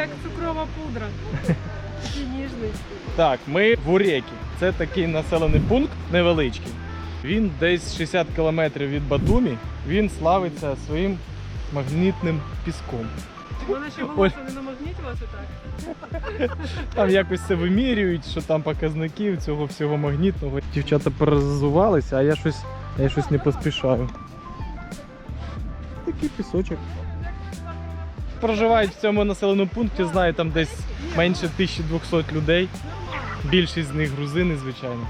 як цукрова пудра. Такий ніжний. Так, ми в Урекі. Це такий населений пункт невеличкий. Він десь 60 кілометрів від Батумі. Він славиться своїм магнітним піском. Вона ще волосся не намагнітилася так. Там якось це вимірюють, що там показників цього всього магнітного. Дівчата перезувалися, а я щось, я щось не поспішаю. Такий пісочок. Проживають в цьому населеному пункті, знаю, там десь менше 1200 людей. Більшість з них грузини, звичайно.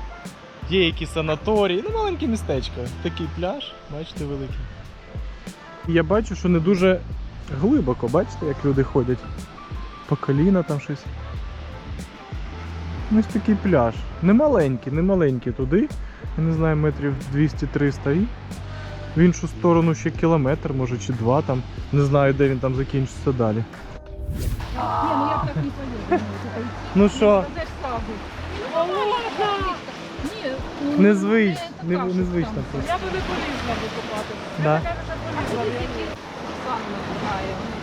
Є якісь санаторії, ну маленьке містечко. Такий пляж, бачите, великий. Я бачу, що не дуже глибоко, бачите, як люди ходять. По коліна там щось. Ось такий пляж. Не маленький, не маленький туди. Я не знаю, метрів 200-300 і в іншу сторону ще кілометр, може чи два там. Не знаю, де він там закінчиться далі. Ну я б так не поеду. Ну що, Незвично, ну, не не, така, незвично просто. Я би не полізла. Да. Я така вже полізла. б, я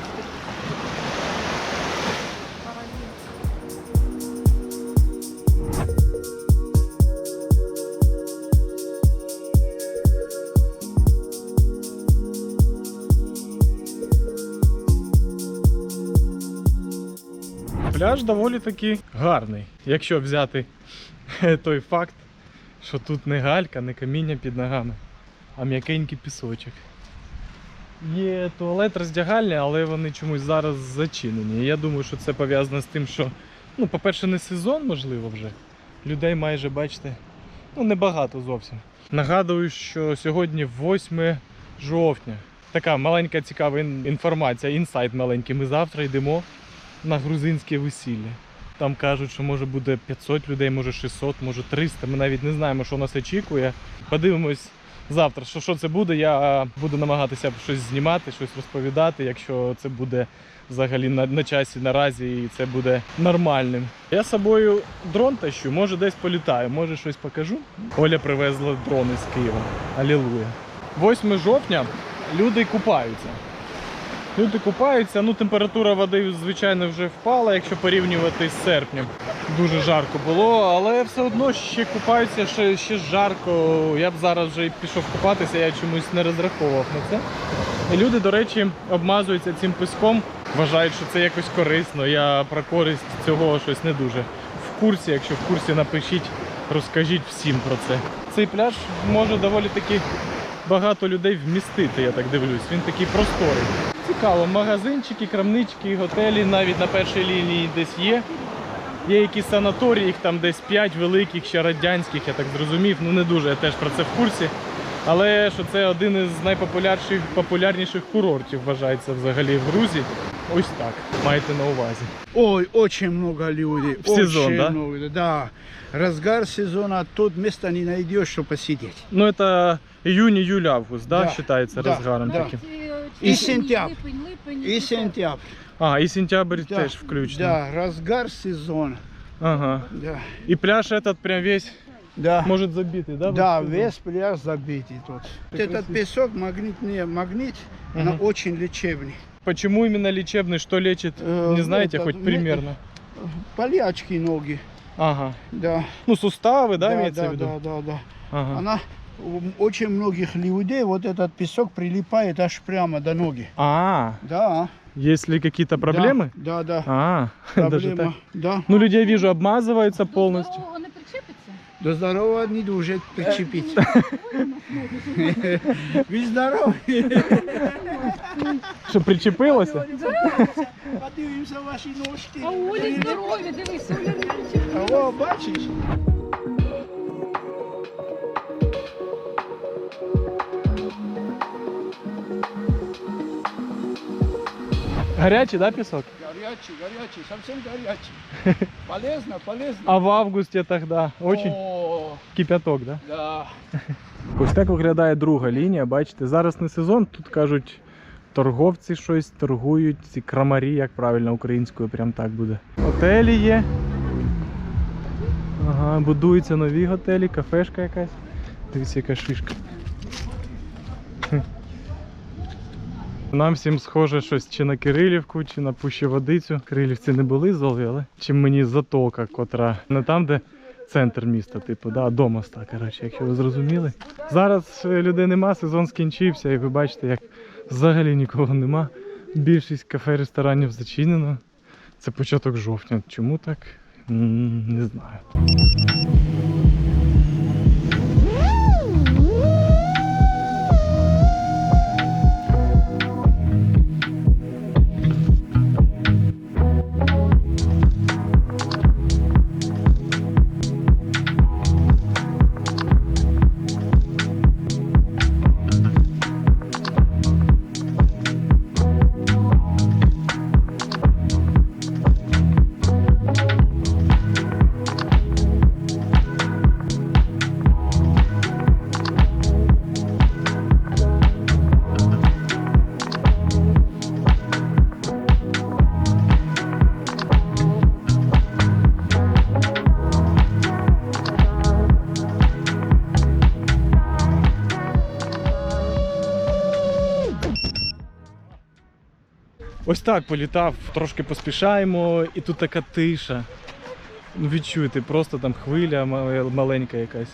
Пляж доволі таки гарний, якщо взяти той факт, що тут не галька, не каміння під ногами, а м'якенький пісочок. Є туалет роздягальня, але вони чомусь зараз зачинені. Я думаю, що це пов'язано з тим, що, ну, по-перше, не сезон, можливо, вже. Людей майже, бачите, ну небагато зовсім. Нагадую, що сьогодні 8 жовтня. Така маленька цікава інформація, інсайт маленький. Ми завтра йдемо на грузинське весілля. Там кажуть, що може буде 500 людей, може 600, може 300. Ми навіть не знаємо, що нас очікує. Подивимось завтра, що, що це буде. Я буду намагатися щось знімати, щось розповідати, якщо це буде взагалі на, на часі наразі і це буде нормальним. Я з собою дрон тащу, може десь політаю, може щось покажу. Оля привезла дрони з Києва. Алілуя. 8 жовтня люди купаються. Люди купаються, ну температура води, звичайно, вже впала, якщо порівнювати з серпнем. Дуже жарко було, але все одно ще купаються, ще, ще жарко. Я б зараз вже пішов купатися, я чомусь не розраховував на це. І люди, до речі, обмазуються цим піском, вважають, що це якось корисно. Я про користь цього щось не дуже. В курсі, якщо в курсі напишіть, розкажіть всім про це. Цей пляж може доволі таки багато людей вмістити, я так дивлюсь. Він такий просторий. Цікаво, магазинчики, крамнички, готелі навіть на першій лінії десь є. Є якісь санаторії, їх там десь 5 великих, ще радянських, я так зрозумів. Ну не дуже, я теж про це в курсі. Але що це один із найпопулярніших популярніших курортів вважається взагалі в Грузії. Ось так. Майте на увазі. Ой, очень много людей. В сезон, очень да? много, да. Разгар сезона, тут места не найдешь, что посидеть. Ну це июнь, июль, август, да, Да, вважається да, розгаром да. таким. И сентябрь. Липень, липень, И сентябрь. А, і сентябрь Да, теж включно. Да, разгар сезона. Ага. Да, І пляж этот прям весь да. может забитый, да? Да, в сезон? весь пляж забитый тут. Вот этот песок, магнит, не магнит, Мгм. он очень лечебный. Почему именно лечебный, что лечит, Э, не знаете, этот, хоть ну, примерно? Болячки ноги, Ага. да. Ну, суставы, да, да, имеется да, в виду? да, да, да. Ага. Она у очень многих людей вот этот песок прилипает аж прямо до ноги. А, Да. есть ли какие-то проблемы? Да, да. А, даже так. Проблема. Да. Ну, люди, я вижу, обмазываются полностью. Здорового не причепиться? До здорового не дуже причепить. Від здоров'я. Что, причепилося? Подивимося ваші ножки. А у Олі здорові, дивись, Оля не причепиться. О, бачиш? Горячий, да, песок? Горячий, горячий, совсем горячий. Полезно, полезно. А в августе тогда очень О, кипяток, да? да. Ось так виглядає друга лінія. Бачите, зараз не сезон. Тут кажуть, торговці щось торгують, ці крамарі, як правильно українською, прям так буде. Готелі є. Ага, будуються нові готелі, кафешка якась. Дивіться, яка шишка. Нам всім схоже щось чи на Кирилівку, чи на Пущеводицю. Кирилівці не були золі, але чи мені затока, котра не там, де центр міста, типу, да, до моста, коротше, якщо ви зрозуміли. Зараз людей нема, сезон скінчився, і ви бачите, як взагалі нікого нема. Більшість кафе, ресторанів зачинено. Це початок жовтня. Чому так? Не знаю. Ось так політав, трошки поспішаємо, і тут така тиша. Ну, відчуєте, просто там хвиля маленька якась.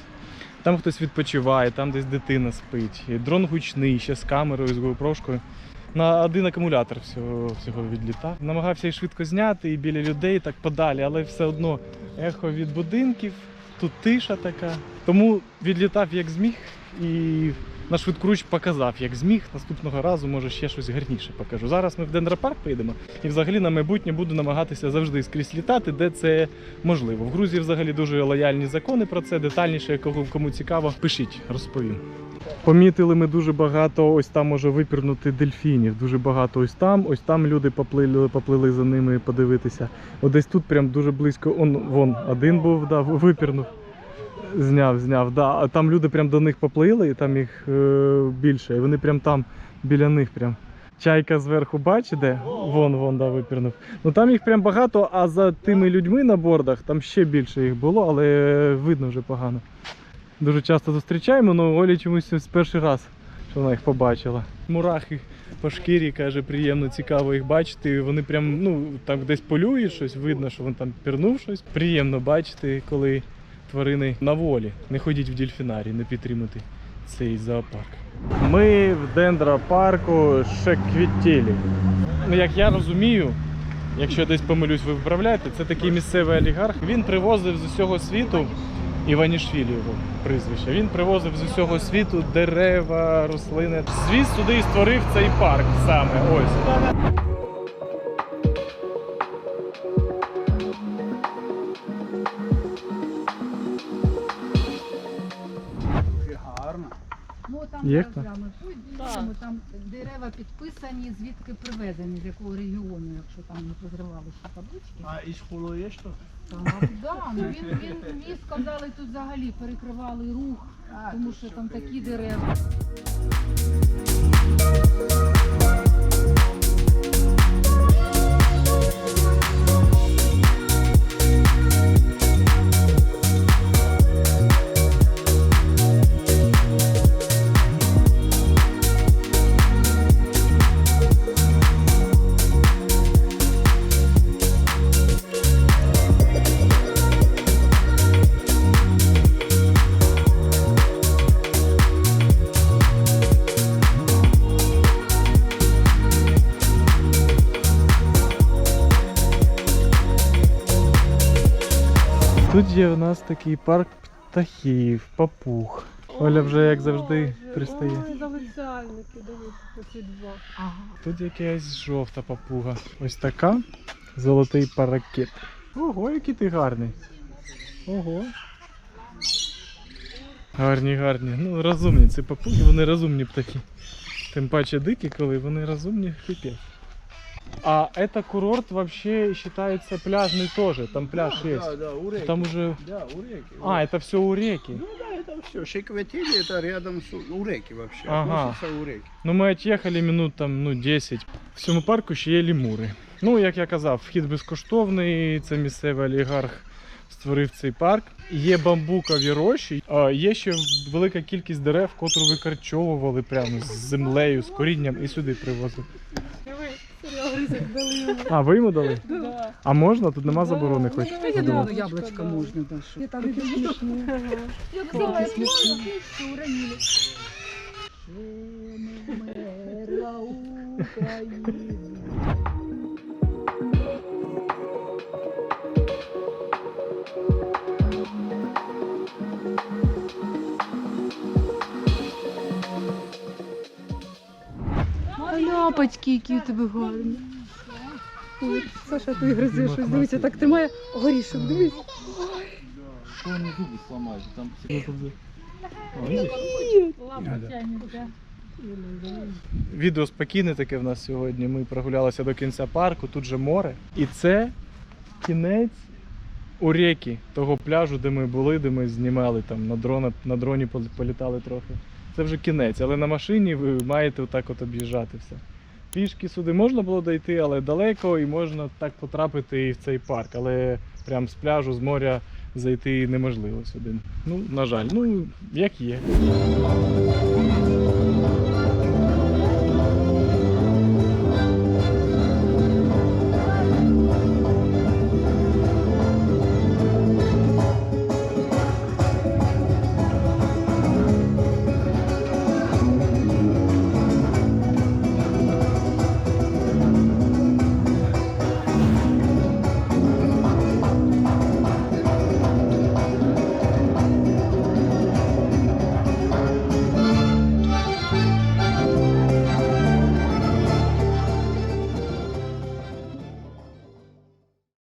Там хтось відпочиває, там десь дитина спить. Дрон гучний, ще з камерою, з GoPro-шкою. На один акумулятор всього, всього відлітав. Намагався і швидко зняти, і біля людей так подалі, але все одно ехо від будинків, тут тиша така. Тому відлітав як зміг і на швидкоруч показав, як зміг. Наступного разу, може, ще щось гарніше покажу. Зараз ми в Дендропарк поїдемо, і взагалі на майбутнє буду намагатися завжди скрізь літати, де це можливо. В Грузії взагалі дуже лояльні закони про це. Детальніше, кого кому цікаво, пишіть, розповім. Помітили ми дуже багато, ось там може випірнути дельфінів. Дуже багато ось там. Ось там люди поплили, поплили за ними подивитися. От десь тут прям дуже близько. Он вон один був, да, випірнув. Зняв, зняв, да. А там люди прям до них поплили, і там їх е, більше. І вони прям там біля них прям. Чайка зверху бачить, де? Вон, вон, да, випірнув. Ну там їх прям багато, а за тими людьми на бордах там ще більше їх було, але видно вже погано. Дуже часто зустрічаємо, але Олі чомусь ось перший раз, що вона їх побачила. Мурахи по шкірі, каже, приємно, цікаво їх бачити. Вони прям, ну, там десь полюють щось, видно, що він там пірнув щось. Приємно бачити, коли тварини на волі. Не ходіть в дельфінарій, не підтримати цей зоопарк. Ми в дендропарку Шеквітілі. Ну, як я розумію, якщо я десь помилюсь, ви виправляєте, це такий місцевий олігарх. Він привозив з усього світу. Іванішвілі його прізвище. Він привозив з усього світу дерева, рослини. Світ сюди і створив цей парк саме. Ось. Ну там Є програми. хто? там, там дерева підписані, звідки привезені, з якого регіону, якщо там не позривали ще таблички. А із Хулу є що? Так, да, ну він, він мені сказали, тут взагалі перекривали рух, тому що там такі дерева. Є у нас такий парк птахів, папуг. Оля вже як завжди пристає. Ой, залицяльники, дивіться, оці два. Тут якась жовта папуга. Ось така. Золотий паракет. Ого, який ти гарний. Ого. Гарні, гарні. Ну, розумні. Це папуги, вони розумні птахи. Тим паче дикі, коли вони розумні, піпець. А это курорт вообще считается пляжный тоже. Там пляж Да, есть. да, да, у реки. Там уже. Да, у реки. А, это все у реки. Ну да, это все. Шекветили это рядом с у реки вообще. Ага. Относится у реки. Ну, ми от'їхали минут там, ну, 10. В цьому парку ще є лімури. Ну, як я казав, вхід безкоштовний, це місцевий олігарх створив цей парк. Є бамбукові рощі, а є ще велика кількість дерев, котру викорчовували прямо з землею, з корінням і сюди привозили. А, ви йому дали? А можна? Тут нема заборони хоч. Ну, Я думала, яблочко можна даже. Я казала, Вмерла Україна. Ляпочки, які у тебе гарні. Ой, Саша, ти гризе щось. Дивися, так тримає горішок, дивись. Что они зубы сломают? Там Відео спокійне таке в нас сьогодні. Ми прогулялися до кінця парку, тут же море. І це кінець у реки того пляжу, де ми були, де ми знімали там на, дрона, на дроні політали трохи. Це вже кінець, але на машині ви маєте отак от об'їжджати все. Пішки сюди можна було дойти, але далеко і можна так потрапити і в цей парк. Але прям з пляжу, з моря зайти неможливо сюди. Ну, на жаль, ну як є.